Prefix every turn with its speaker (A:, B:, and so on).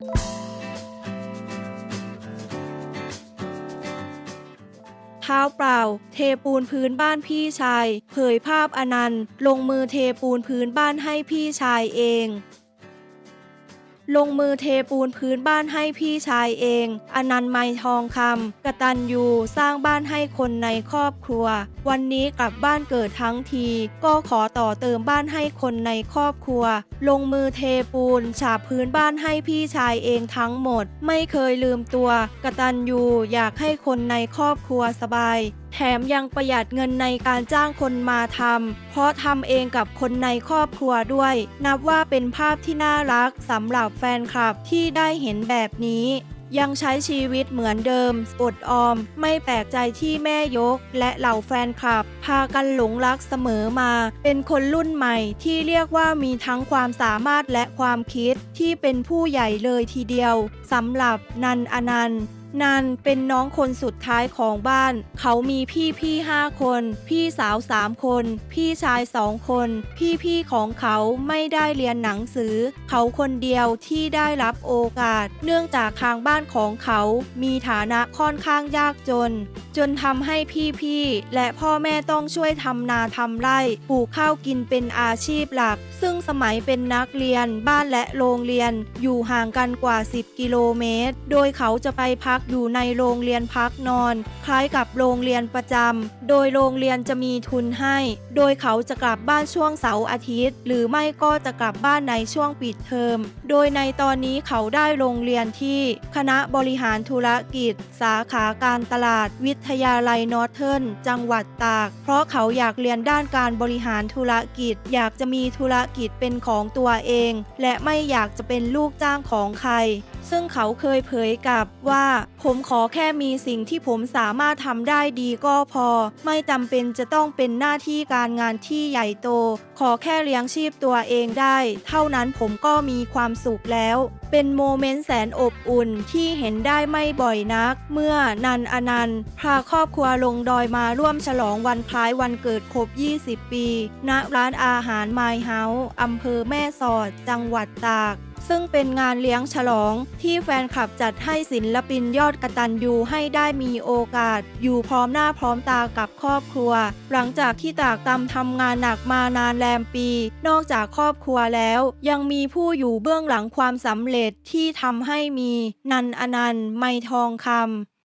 A: เท้าเปล่า เทปูนพื้นบ้านพี่ชาย เผยภาพอนันต์ ลงมือเทปูนพื้นบ้านให้พี่ชายเอง ลงมือเทปูนพื้นบ้านให้พี่ชายเอง อนันต์ไมทองคำกตัญญูสร้างบ้านให้คนในครอบครัว วันนี้กลับบ้านเกิดทั้งที ก็ขอต่อเติมบ้านให้คนในครอบครัว ลงมือเทปูนฉาบพื้นบ้านให้พี่ชายเองทั้งหมด ไม่เคยลืมตัว กตัญญูอยากให้คนในครอบครัวสบาย แถมยังประหยัดเงินในการจ้างคนมาทำ เพราะทำเองกับคนในครอบครัวด้วย นับว่าเป็นภาพที่น่ารักสำหรับแฟนคลับที่ได้เห็นแบบนี้ ยังใช้ชีวิตเหมือนเดิมอดออม ไม่แปลกใจที่แม่ยก และเหล่าแฟนคลับ พากันหลงรักเสมอมา เป็นคนรุ่นใหม่ที่เรียกว่ามีทั้งความสามารถและความคิดที่เป็นผู้ใหญ่เลยทีเดียวสำหรับนันอนันต์ นันเป็นน้องคนสุดท้ายของบ้าน เขามีพี่พี่ห้าคน พี่สาวสามคน พี่ชายสองคน พี่พี่ของเขาไม่ได้เรียนหนังสือ เขาคนเดียวที่ได้รับโอกาส เนื่องจากทางบ้านของเขามีฐานะค่อนข้างยากจน จนทำให้พี่พี่และพ่อแม่ต้องช่วยทำนาทำไร่ปลูกข้าวกินเป็นอาชีพหลัก ซึ่งสมัยเป็นนักเรียนบ้านและโรงเรียน อยู่ห่างกันกว่า 10 กิโลเมตร โดยเขาจะไปพักอยู่ในโรงเรียนพักนอน คล้ายกับโรงเรียนประจำ โดยโรงเรียนจะมีทุนให้ โดยเขาจะกลับบ้านช่วงเสาร์อาทิตย์ หรือไม่ก็จะกลับบ้านในช่วงปิดเทอม โดยในตอนนี้เขาได้โรงเรียนที่ คณะบริหารธุรกิจ สาขาการตลาด วิทยาลัยนอร์เทิร์นจังหวัดตาก เพราะเขาอยากเรียนด้านการบริหารธุรกิจ อยากจะมีธุรกิจเป็นของตัวเอง และไม่อยากจะเป็นลูกจ้างของใครซึ่งเขาเคยเผยกับว่าผมขอแค่มีสิ่งที่ผมสามารถทำได้ดีก็พอ ไม่จำเป็นจะต้องเป็นหน้าที่การงานที่ใหญ่โต ขอแค่เลี้ยงชีพตัวเองได้ เท่านั้นผมก็มีความสุขแล้ว เป็นโมเมนต์แสนอบอุ่นที่เห็นได้ไม่บ่อยนัก เมื่อนันอนันต์พาครอบครัวลงดอยมาร่วมฉลองวันคล้ายวันเกิดครบ 20 ปี ณ ร้านอาหารไมเฮาส์อำเภอแม่สอด จังหวัดตาก ซึ่งเป็นงานเลี้ยงฉลอง ที่แฟนคลับจัดให้ศิลปินยอดกระตันยูให้ได้มีโอกาส อยู่พร้อมหน้าพร้อมตากับครอบครัว หลังจากที่ตากตำทำงานหนักมานานแลมปี นอกจากครอบครัวแล้ว ยังมีผู้อยู่เบื้องหลังความสำเร็จที่ทำให้มี นันอนันต์ ไมทองคำ